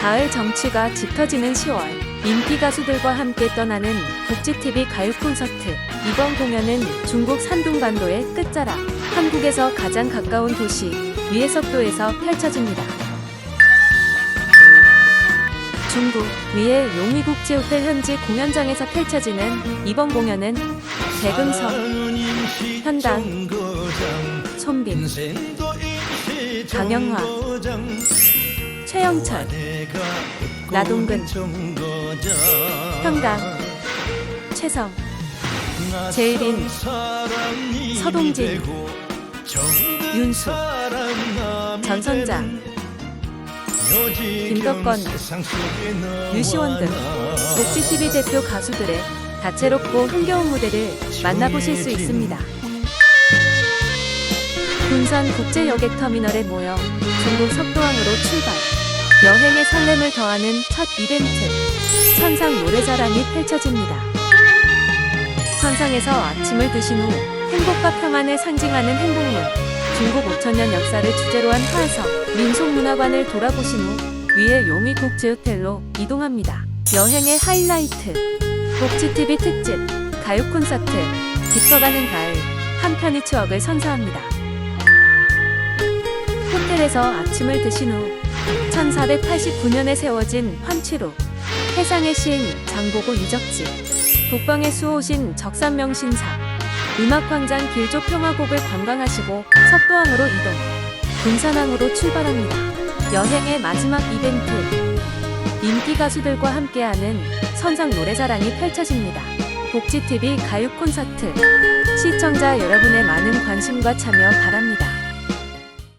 가을 정취가 짙어지는 10월 인기 가수들과 함께 떠나는 복지TV 가요 콘서트. 이번 공연은 중국 산둥반도의 끝자락 한국에서 가장 가까운 도시 위에석도에서 펼쳐집니다. 중국 위에 용위국제호텔 현지 공연장에서 펼쳐지는 이번 공연은 백은성, 현당, 손빈, 강영화, 최영철, 나동근, 현강, 최성, 제일인, 서동진, 윤수, 전선장, 김덕건, 유시원 등 복지TV 대표 가수들의 다채롭고 흥겨운 무대를 만나보실 수 있습니다. 군산 국제여객터미널에 모여 중국 석도항으로 출발. 여행의 설렘을 더하는 첫 이벤트. 선상 노래자랑이 펼쳐집니다. 선상에서 아침을 드신 후 행복과 평안을 상징하는 행복문, 중국 5천년 역사를 주제로 한 화석, 민속문화관을 돌아보신 후 위에 용위국제 호텔로 이동합니다. 여행의 하이라이트, 복지TV 특집, 가요 콘서트, 깊어가는 가을, 한편의 추억을 선사합니다. 호텔에서 아침을 드신 후 1489년에 세워진 환치로 해상의 시인 장보고 유적지 북방의 수호신 적산명신사 음악광장 길조 평화곡을 관광하시고 석도항으로 이동 군산항으로 출발합니다. 여행의 마지막 이벤트 인기 가수들과 함께하는 선상 노래자랑이 펼쳐집니다. 복지TV 가요 콘서트 시청자 여러분의 많은 관심과 참여 바랍니다.